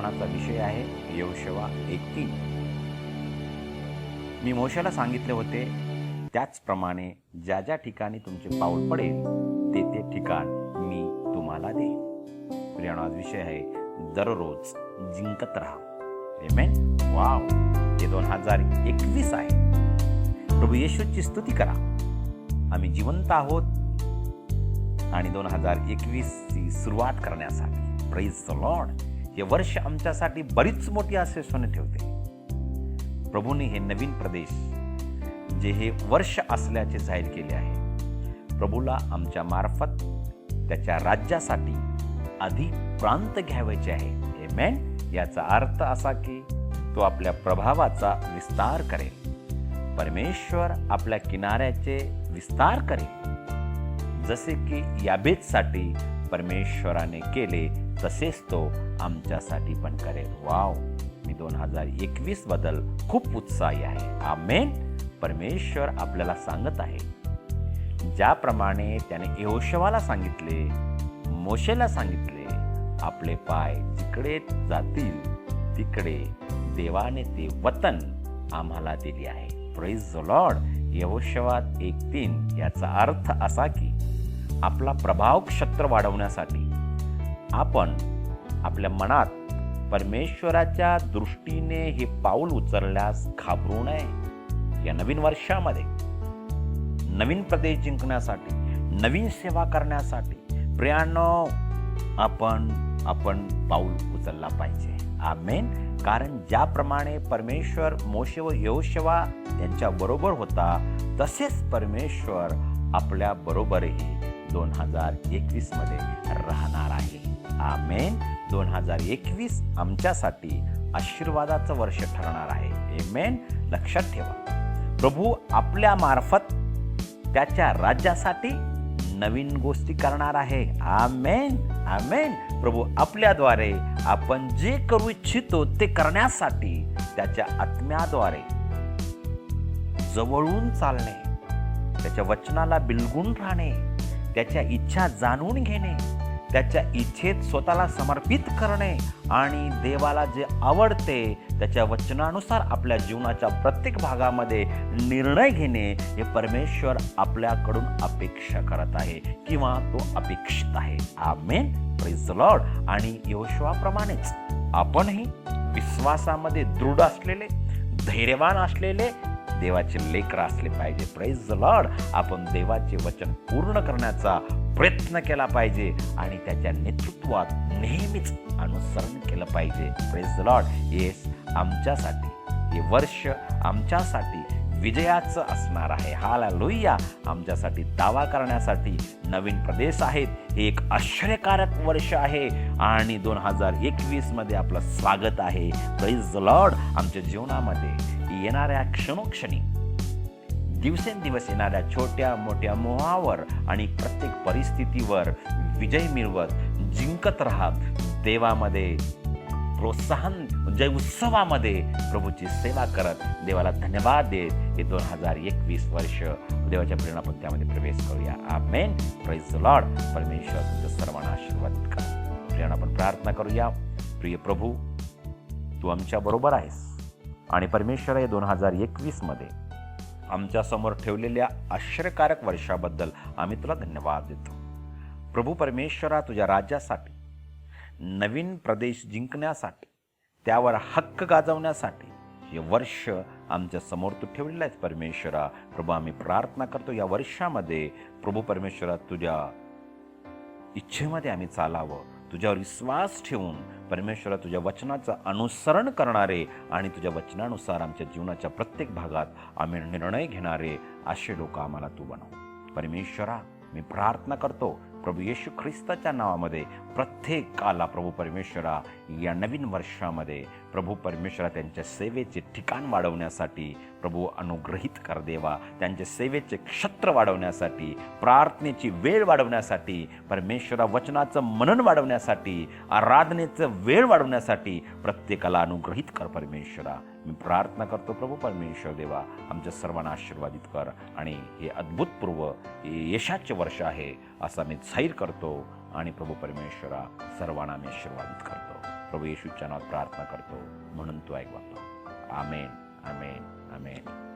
पुराणाचा विषय आहे यवशवा एक. तीन मी मोशाला सांगितले होते त्याचप्रमाणे ज्या ज्या ठिकाणी तुमचे पाऊल पडेल ते ते ठिकाण मी तुम्हाला देईन. प्रियाणाज विषय आहे दररोज जिंकत राहा. एमेन वाव हे दोन हजार एकवीस आहे. प्रभू येशूची स्तुती करा. आम्ही जिवंत आहोत. आणि दोन हजार एकवीसची सुरुवात करण्यासाठी. प्रेज द लॉर्ड हे वर्ष आमच्यासाठी बरीच मोठी आश्वासने ठेवते. प्रभूने हे नवीन प्रदेश जे हे वर्ष असल्याचे जाहीर केले आहे प्रभूला आमच्या मार्फत त्याच्या राज्यासाठी अधिक प्रांत घ्यावायचे आहे. Amen? याचा अर्थ असा की तो आपल्या प्रभावाचा विस्तार करेल. परमेश्वर आपल्या किनाऱ्याचे विस्तार करेल. जसे की याबेजसाठी परमेश्वराने केले तसेच तो आमच्यासाठी पण करेल. वाव! मी दोन हजार एकवीसबद्दल खूप उत्साही आहे. आमेन! परमेश्वर आपल्याला सांगत आहे. ज्याप्रमाणे त्याने यहोशवाला सांगितले मोशेला सांगितले आपले पाय जिकडे जातील तिकडे देवाने ते वतन आम्हाला दिले आहे. प्रेज द लॉर्ड यहोशवात एक तीन याचा अर्थ असा की आपला प्रभाव क्षत्र वाढवण्यासाठी. आपण आपल्या मनात परमेश्वराच्या दृष्टीने हे पाऊल उचलल्यास घाबरू नये. या नवीन वर्षामध्ये नवीन प्रदेश जिंकण्यासाठी नवीन सेवा करण्यासाठी प्रियानो आपण आपण पाऊल उचलला पाहिजे. आमेन. कारण ज्याप्रमाणे परमेश्वर मोशे व योशवा यांच्या बरोबर होता तसेच परमेश्वर आपल्या बरोबरही दोन हजार एकवीसमध्ये राहणार आहे. आमेन. दोन हजार एकवीस आमच्यासाठी आशीर्वादाचं वर्ष ठरणार आहे. एमेन लक्षात ठेवा. प्रभू आपल्या मार्फत त्याच्या राज्यासाठी नवीन गोष्टी करणार आहे. आमेन. आमेन. प्रभू आपल्याद्वारे आपण जे करू इच्छितो ते करण्यासाठी त्याच्या आत्म्याद्वारे जवळून चालणे त्याच्या वचनाला बिलगून राहणे त्याच्या इच्छा जाणून घेणे त्याच्या इच्छेत स्वतःला समर्पित करणे आणि देवाला जे आवडते त्याच्या वचनानुसार आपल्या जीवनाच्या प्रत्येक भागामध्ये निर्णय घेणे हे परमेश्वर आपल्याकडून अपेक्षा करत आहे किंवा तो अपेक्षित आहे. आमेन. प्रेज लॉर्ड आणि योशवाप्रमाणेच आपणही विश्वासामध्ये दृढ असलेले धैर्यवान असलेले देवाचे लेकर असले पाहिजे. प्रेज द लॉर्ड आपण देवाचे वचन पूर्ण करण्याचा प्रयत्न केला पाहिजे आणि त्याच्या नेतृत्वात नेहमीच अनुसरण केलं पाहिजे. प्रेज द लॉर्ड येस आमच्यासाठी हे वर्ष आमच्यासाठी विजयाचं असणार आहे. हाला लोहिया आमच्यासाठी दावा करण्यासाठी नवीन प्रदेश आहेत. हे एक आश्चर्यकारक वर्ष आहे आणि दोन हजार एकवीसमध्ये आपलं स्वागत आहे. प्रेज द लॉर्ड आमच्या जीवनामध्ये येणाऱ्या क्षणोक्षणी. दिवसेंदिवस येणाऱ्या छोट्या मोठ्या मोहावर आणि प्रत्येक परिस्थितीवर विजय मिळवत जिंकत राहत देवामध्ये प्रोत्साहन जय उत्सवामध्ये प्रभूची सेवा करत देवाला धन्यवाद देत हे दोन हजार एकवीस वर्ष देवाच्या प्रेरणा प्रवेश करूया. आमेन. प्रेज द लॉर्ड परमेश्वर तुमच्या सर्वांना आशीर्वाद कर. प्रेरणा आपण प्रार्थना करूया. प्रिय प्रभू तू आमच्या बरोबर आहेस. आणि परमेश्वर हे दोन हजार एकवीसमध्ये आमच्यासमोर ठेवलेल्या आश्चर्यकारक वर्षाबद्दल आम्ही तुला धन्यवाद देतो. प्रभू परमेश्वरा तुझ्या राज्यासाठी नवीन प्रदेश जिंकण्यासाठी त्यावर हक्क गाजवण्यासाठी हे वर्ष आमच्यासमोर तू ठेवलेलं आहेस परमेश्वरा. प्रभू आम्ही प्रार्थना करतो या वर्षामध्ये प्रभू परमेश्वरा तुझ्या इच्छेमध्ये आम्ही चालावं तुझ्यावर विश्वास ठेवून परमेश्वरा तुझ्या वचनाचं अनुसरण करणारे आणि तुझ्या वचनानुसार आमच्या जीवनाच्या प्रत्येक भागात आम्ही निर्णय घेणारे असे लोक आम्हाला तू बनव. परमेश्वरा मी प्रार्थना करतो प्रभू येशू ख्रिस्ताच्या नावामध्ये प्रत्येकाला प्रभू परमेश्वरा या नवीन वर्षामध्ये प्रभू परमेश्वरा त्यांच्या सेवेचे ठिकाण वाढवण्यासाठी प्रभू अनुग्रहित कर देवा. त्यांच्या सेवेचे क्षत्र वाढवण्यासाठी प्रार्थनेची वेळ वाढवण्यासाठी परमेश्वरा वचनाचं मनन वाढवण्यासाठी आराधनेचं वेळ वाढवण्यासाठी प्रत्येकाला अनुग्रहित कर परमेश्वरा. मी प्रार्थना करतो प्रभू परमेश्वर देवा आमच्या सर्वांना आशीर्वादित कर आणि हे अद्भुतपूर्व यशाचे वर्ष आहे असा मी जाहीर करतो आणि प्रभू परमेश्वरा सर्वांना मी आशीर्वादित करतो. प्रभू येशूच्या नावात प्रार्थना करतो. म्हणून तो ऐक आमेन आमेन आमेन.